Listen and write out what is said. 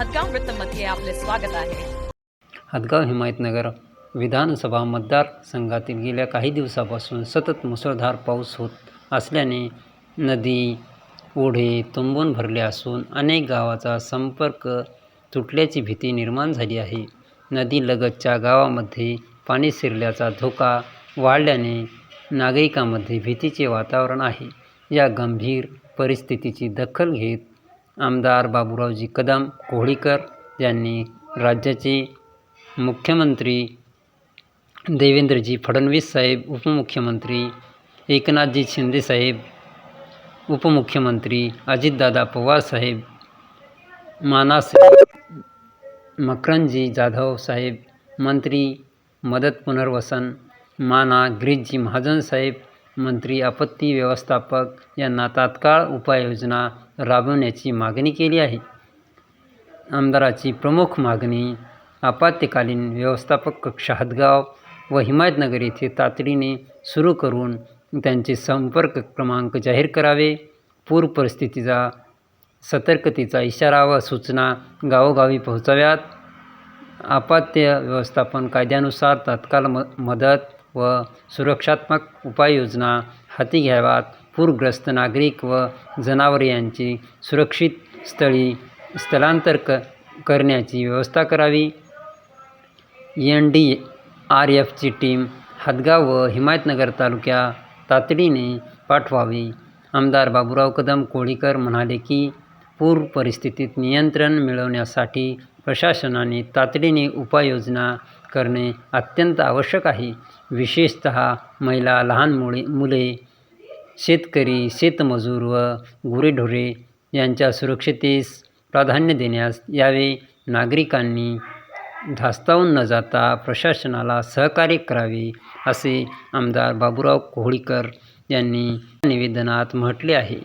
न्यूजमध्ये आपले स्वागत आहे. हदगाव हिमायतनगर विधानसभा मतदारसंघातील गेल्या काही दिवसापासून सतत मुसळधार पाऊस होत असल्याने नदी ओढे तुंबून भरले असून अनेक गावाचा संपर्क तुटल्याची भीती निर्माण झाली आहे. नदीलगतच्या गावामध्ये पाणी शिरल्याचा धोका वाढल्याने नागरिकांमध्ये भीतीचे वातावरण आहे. या गंभीर परिस्थितीची दखल घेत आमदार बाबूरावजी कदम कोहळीकर यांनी राज्याचे मुख्यमंत्री देवेंद्रजी फडणवीस साहेब उपमुख्यमंत्री एकनाथजी शिंदेसाहेब उपमुख्यमंत्री अजितदादा पवार साहेब मानाश्री मकरंदजी जाधव साहेब मंत्री मदत पुनर्वसन माना गिरीशजी महाजन साहेब मंत्री आपत्ती व्यवस्थापक यांना तात्काळ उपाययोजना राबवण्याची मागणी केली आहे. आमदाराची प्रमुख मागणी आपत्कालीन व्यवस्थापक कक्ष हदगाव व हिमायतनगर येथे तातडीने सुरू करून त्यांचे संपर्क क्रमांक जाहीर करावे. पूर परिस्थितीचा सतर्कतेचा इशारा व सूचना गावोगावी पोहोचाव्यात. आपत्य व्यवस्थापन कायद्यानुसार तात्काळ म मदत व सुरक्षात्मक उपाययोजना हाती घ्याव्यात पूरग्रस्त नागरिक व जनावरे यांची सुरक्षित स्थळी स्थलांतर क करण्याची व्यवस्था करावी. एन डी आर एफची टीम हदगाव व हिमायतनगर तालुक्या तातडीने पाठवावी. आमदार बाबूराव कदम कोळीकर म्हणाले की पूर परिस्थितीत नियंत्रण मिळवण्यासाठी प्रशासनाने तातडीने उपाययोजना करणे अत्यंत आवश्यक आहे. विशेषतः महिला लहान मुळे मुले शेतकरी शेतमजूर व गुरेढोरे यांच्या सुरक्षितेस प्राधान्य देण्यास यावे. नागरिकांनी धास्तावून न जाता प्रशासनाला सहकार्य करावे असे आमदार बाबूराव कोहळीकर यांनी निवेदनात म्हटले आहे.